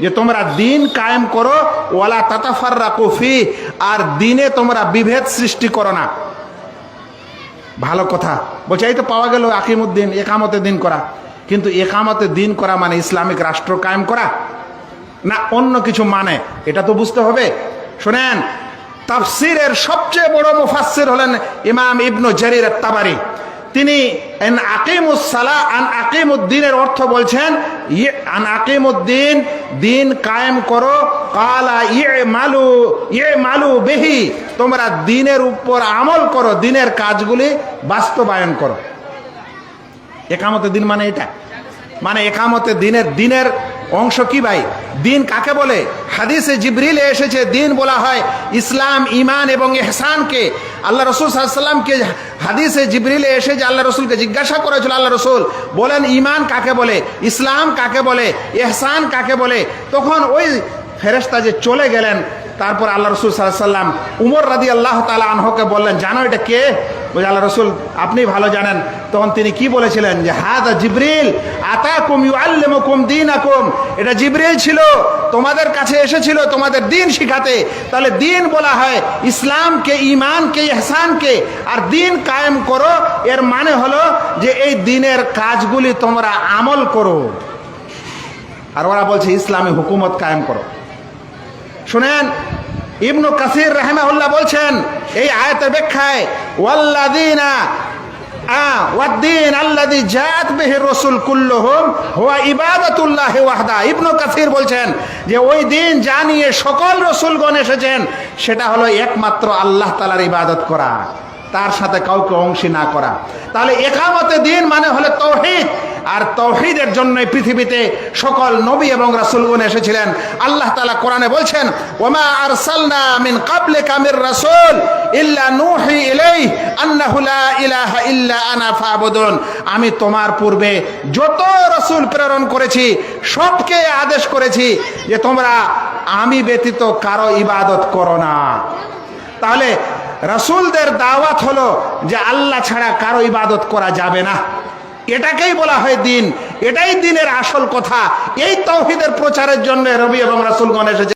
যে তোমরা দিন কায়েম করো, ওয়ালা তাতাফাররা কফি আর দিনে তোমরা বিভেদ সৃষ্টি করো না। ভালো কথা। বলছে, এই তো পাওয়া গেল আকিমুদ্দিন, একামতে দিন করা। কিন্তু একামতে দিন করা মানে ইসলামিক রাষ্ট্র কায়েম করা? না, অন্য কিছু মানে? এটা তো বুঝতে হবে। শোনেন, তাফসিরের সবচেয়ে বড় মুফাসসির হলেন ইমাম ইবনু জারির তাবারি তিনি আকিমুস সালা আন আকিমুদ্দিনের অর্থ বলছেন আন আকিমুদ্দিন, দিন কায়েম করো। ইয়ে মালু ইয়ে মালু বেহি। তোমরা দিনের উপর আমল করো, দিনের কাজগুলি বাস্তবায়ন করো। একামতে দিন মানে এটা। মানে একামতে দিনের দিনের অংশ কি ভাই? দিন কাকে বলে? হাদিসে জিবরিলে এসেছে, দিন বলা হয় ইসলাম ইমান এবং এহসানকে আল্লাহ রসুল সাল্লামকে হাদিসে জিবরিলে এসে যে আল্লাহ রসুলকে জিজ্ঞাসা করেছিল, আল্লাহ রসুল বলেন ইমান কাকে বলে? ইসলাম কাকে বলে? এহসান কাকে বলে? তখন ওই ফেরেস্তা যে চলে গেলেন, তারপর আল্লাহ রসুল সাল্লাম উমর রাদি আল্লাহ তালা আনহকে বললেন, জানো এটা কে? বলছে আল্লাহ রসুল, আপনি ভালো জানেন। তখন তিনি কি বলেছিলেন? যে, হাদা জিবরিল আতা কুম ইউ আল্লেমকুম দিন আকুম এটা জিবরিল ছিল, তোমাদের কাছে এসেছিল তোমাদের দিন শিখাতে। তাহলে দিন বলা হয় ইসলামকে ইমানকে ইহসানকে। আর দিন কায়েম করো, এর মানে হলো যে, এই দিনের কাজগুলি তোমরা আমল করো। আর ওরা বলছে, ইসলামী হুকুমত কায়েম করো। শুনেন ইবনু কাসির রাহমাহুল্লাহ বলছেন, এই আয়াতের ব্যাখ্যায় ইবনু কাসির বলছেন যে, ওই দিন যা নিয়ে সকল রসুলগণ এসেছেন, সেটা হলো একমাত্র আল্লাহ তালার ইবাদত করা। তার সাথে কাউকে অংশী না করা। তাহলে একামতে দিন মানে হলো তৌহিদ। আর তৌহিদের জন্য পৃথিবীতে সকল নবী এবং রাসূলগণ এসেছিলেন। আল্লাহ তালা কোরআনে বলছেন, ওমা আরসালনা মিন ক্বাবলিকা মির রাসুল ইল্লা নূহি ইলাইহি আন্নাহু লা ইলাহা ইল্লা আনা ফাবুদুন। আমি তোমার পূর্বে যত রাসূল প্রেরণ করেছি, সবকে আদেশ করেছি যে তোমরা আমি ব্যতীত কারও ইবাদত করো না। তাহলে রাসূলদের দাওয়াত হলো যে আল্লাহ ছাড়া কারও ইবাদত করা যাবে না। এটাকেই বলা হয় দিন। এটাই দিনের আসল কথা। এই তৌহিদের প্রচারের জন্য রবি এবং রাসুলগণ এসেছে।